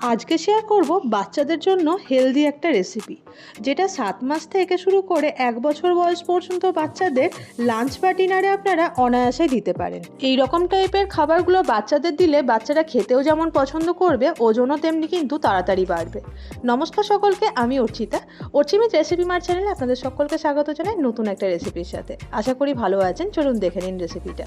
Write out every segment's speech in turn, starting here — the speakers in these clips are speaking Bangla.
আজকে শেয়ার করব বাচ্চাদের জন্য হেলদি একটা রেসিপি যেটা সাত মাস থেকে শুরু করে এক বছর বয়স পর্যন্ত বাচ্চাদের লাঞ্চ বা ডিনারে আপনারা অনায়াসে দিতে পারেন। এই রকম টাইপের খাবারগুলো বাচ্চাদের দিলে বাচ্চারা খেতেও যেমন পছন্দ করবে, ওজনও তেমনি কিন্তু তাড়াতাড়ি বাড়বে। নমস্কার সকলকে, আমি অর্চিতা। অর্চিমিত রেসিপি মার চ্যানেলে আপনাদের সকলকে স্বাগত জানাই নতুন একটা রেসিপির সাথে। আশা করি ভালো আছেন, চলুন দেখে নিন রেসিপিটা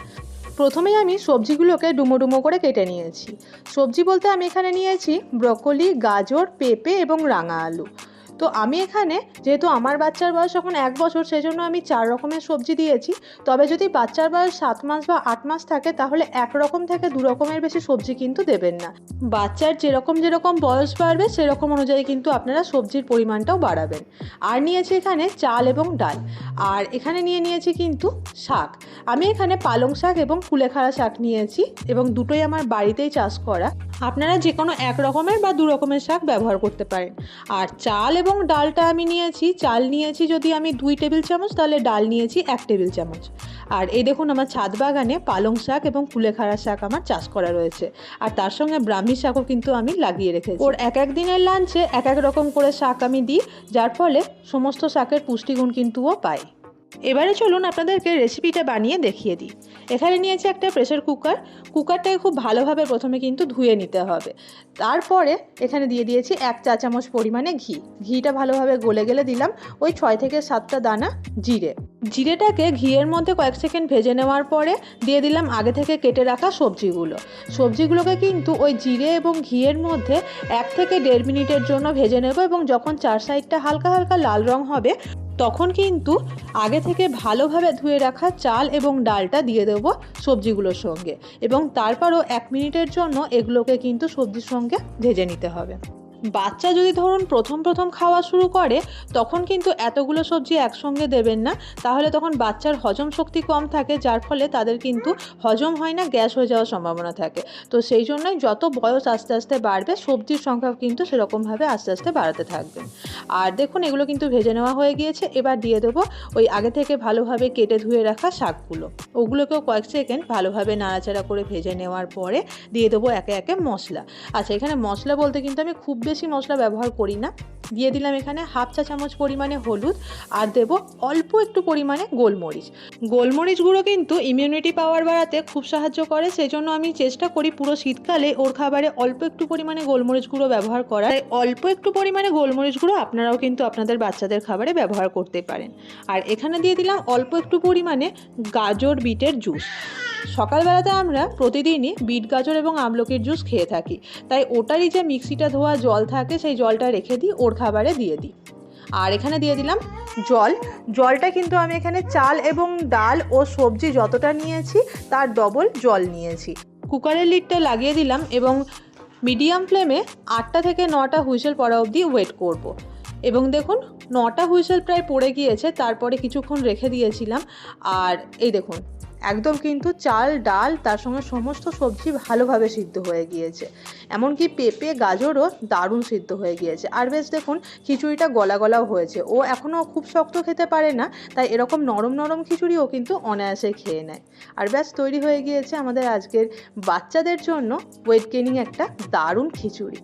প্রথমেই আমি সবজিগুলোকে ডুমো ডুমো করে কেটে নিয়েছি। সবজি বলতে আমি এখানে নিয়েছি ব্রকলি, গাজর, পেঁপে এবং রাঙা আলু। তো আমি এখানে যেহেতু আমার বাচ্চার বয়স এখন এক বছর সেই জন্য আমি চার রকমের সবজি দিয়েছি। তবে যদি বাচ্চার বয়স সাত মাস বা আট মাস থাকে, তাহলে এক রকম থেকে দু রকমের বেশি সবজি কিন্তু দেবেন না। বাচ্চার যেরকম যেরকম বয়স বাড়বে, সেরকম অনুযায়ী কিন্তু আপনারা সবজির পরিমাণটাও বাড়াবেন। আর নিয়েছি এখানে চাল এবং ডাল। আর এখানে নিয়ে নিয়েছি কিন্তু শাক। আমি এখানে পালং শাক এবং কুলেখাড়া শাক নিয়েছি এবং দুটোই আমার বাড়িতেই চাষ করা। আপনারা যে কোনো এক রকমের বা দু রকমের শাক ব্যবহার করতে পারেন। আর চাল এবং ডালটা আমি নিয়েছি। চাল নিয়েছি যদি আমি দুই টেবিল চামচ, তাহলে ডাল নিয়েছি এক টেবিল চামচ। আর এই দেখুন আমার ছাদ বাগানে পালং শাক এবং কুলেখাড়া শাক আমার চাষ করা রয়েছে। আর তার সঙ্গে ব্রাহ্মী শাকও কিন্তু আমি লাগিয়ে রেখেছি। ওর এক এক দিনের লাঞ্চে এক এক রকম করে শাক আমি দিই, যার ফলে সমস্ত শাকের পুষ্টিগুণ কিন্তু ও পায়। এবারে চলুন আপনাদেরকে রেসিপিটা বানিয়ে দেখিয়ে দিই। এখানে নিয়েছি একটা প্রেসার কুকার কুকারটাকে খুব ভালোভাবে প্রথমে কিন্তু ধুয়ে নিতে হবে। তারপরে এখানে দিয়ে দিয়েছি এক চা চামচ পরিমাণে ঘি। ঘিটা ভালোভাবে গলে গেলে দিলাম ওই ছয় থেকে সাতটা দানা জিরে। জিরেটাকে ঘিয়ের মধ্যে কয়েক সেকেন্ড ভেজে নেওয়ার পরে দিয়ে দিলাম আগে থেকে কেটে রাখা সবজিগুলো। সবজিগুলোকে কিন্তু ওই জিরে এবং ঘিয়ের মধ্যে এক থেকে দেড় মিনিটের জন্য ভেজে নেব এবং যখন চার সাইডটা হালকা হালকা লাল রং হবে তখন কিন্তু আগে থেকে ভালোভাবে ধুয়ে রাখা চাল এবং ডালটা দিয়ে দেব সবজিগুলোর সঙ্গে এবং তারপরও এক মিনিটের জন্য এগুলোকে কিন্তু সবজির সঙ্গে ভেজে নিতে হবে। বাচ্চা যদি ধরুন প্রথম প্রথম খাওয়া শুরু করে, তখন কিন্তু এতগুলো সবজি একসঙ্গে দেবেন না। তাহলে তখন বাচ্চার হজম শক্তি কম থাকে, যার ফলে তাদের কিন্তু হজম হয় না, গ্যাস হয়ে যাওয়ার সম্ভাবনা থাকে। তো সেই জন্যই যত বয়স আস্তে আস্তে বাড়বে, সবজির সংখ্যা কিন্তু সেরকমভাবে আস্তে আস্তে বাড়াতে থাকবেন আর দেখুন, এগুলো কিন্তু ভেজে নেওয়া হয়ে গিয়েছে। এবার দিয়ে দেবো ওই আগে থেকে ভালোভাবে কেটে ধুয়ে রাখা শাকগুলো। ওগুলোকেও কয়েক সেকেন্ড ভালোভাবে নাড়াচাড়া করে ভেজে নেওয়ার পরে দিয়ে দেবো একে একে মশলা। আচ্ছা এখানে মশলা বলতে কিন্তু আমি খুব বেশি মশলা ব্যবহার করি না। দিয়ে দিলাম এখানে হাফ চা চামচ পরিমাণে হলুদ আর দেব অল্প একটু পরিমাণে গোলমরিচ। গোলমরিচ গুঁড়ো কিন্তু ইমিউনিটি পাওয়ার বাড়াতে খুব সাহায্য করে সেই জন্য আমি চেষ্টা করি পুরো শীতকালে ওর খাবারে অল্প একটু পরিমাণে গোলমরিচ গুঁড়ো ব্যবহার করা তাই অল্প একটু পরিমাণে গোলমরিচ গুঁড়ো আপনারাও কিন্তু আপনাদের বাচ্চাদের খাবারে ব্যবহার করতে পারেন। আর এখানে দিয়ে দিলাম অল্প একটু পরিমাণে গাজর বিটের জুস। সকালবেলাতে আমরা প্রতিদিনই বিট গাজর এবং আমলকির জুস খেয়ে থাকি। তাই ওটারই যে মিক্সিটা ধোয়া জল থাকে, সেই জলটা রেখে দিই, ওর খাবারে দিয়ে দিই। আর এখানে দিয়ে দিলাম জল। জলটা কিন্তু আমি এখানে চাল এবং ডাল ও সবজি যতটা নিয়েছি, তার ডবল জল নিয়েছি। কুকারের লিডটা লাগিয়ে দিলাম এবং মিডিয়াম ফ্লেমে আটটা থেকে নটা হুইসেল পড়া অবধি ওয়েট করব। এবং দেখুন নটা হুইসেল প্রায় পড়ে গিয়েছে, তারপরে কিছুক্ষণ রেখে দিয়েছিলাম। আর এই দেখুন, একদম কিন্তু চাল, ডাল, তার সঙ্গে সমস্ত সবজি ভালোভাবে সিদ্ধ হয়ে গিয়েছে। এমনকি পেঁপে, গাজরও দারুণ সিদ্ধ হয়ে গিয়েছে। আর বেশ দেখুন, খিচুড়িটা গলা গলাও হয়েছে। ও এখনও খুব শক্ত খেতে পারে না, তাই এরকম নরম নরম খিচুড়িও কিন্তু অনায়াসে খেয়ে নেয়। আর ব্যাস, তৈরি হয়ে গিয়েছে আমাদের আজকের বাচ্চাদের জন্য ওয়েট গেনিং একটা দারুণ খিচুড়ি।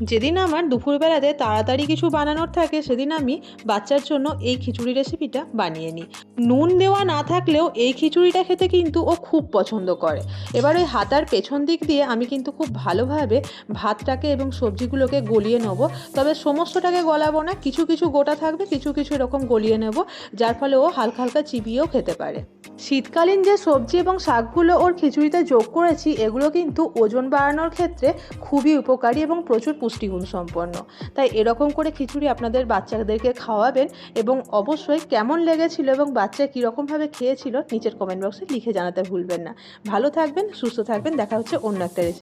যেদিন আমার দুপুরবেলাতে তাড়াতাড়ি কিছু বানানোর থাকে, সেদিন আমি বাচ্চার জন্য এই খিচুড়ি রেসিপিটা বানিয়ে নিই। নুন দেওয়া না থাকলেও এই খিচুড়িটা খেতে কিন্তু ও খুব পছন্দ করে। এবার ওই হাতার পেছন দিক দিয়ে আমি কিন্তু খুব ভালোভাবে ভাতটাকে এবং সবজিগুলোকে গলিয়ে নেব। তবে সমস্তটাকে গলাবো না, কিছু কিছু গোটা থাকবে, কিছু কিছু এরকম গলিয়ে নেব, যার ফলে ও হালকা হালকা চিবিয়েও খেতে পারে। শীতকালীন যে সবজি এবং শাকগুলো ওর খিচুড়িতে যোগ করেছি, এগুলো কিন্তু ওজন বাড়ানোর ক্ষেত্রে খুবই উপকারী এবং প্রচুর পুষ্টিগুণ সম্পন্ন। তাই এরকম করে খিচুড়ি আপনাদের বাচ্চাদেরকে খাওয়াবেন এবং অবশ্যই কেমন লেগেছিল এবং বাচ্চা কীরকমভাবে খেয়েছিল, নিচের কমেন্ট বক্সে লিখে জানাতে ভুলবেন না। ভালো থাকবেন, সুস্থ থাকবেন, দেখা হচ্ছে অন্য একটা রেসিপি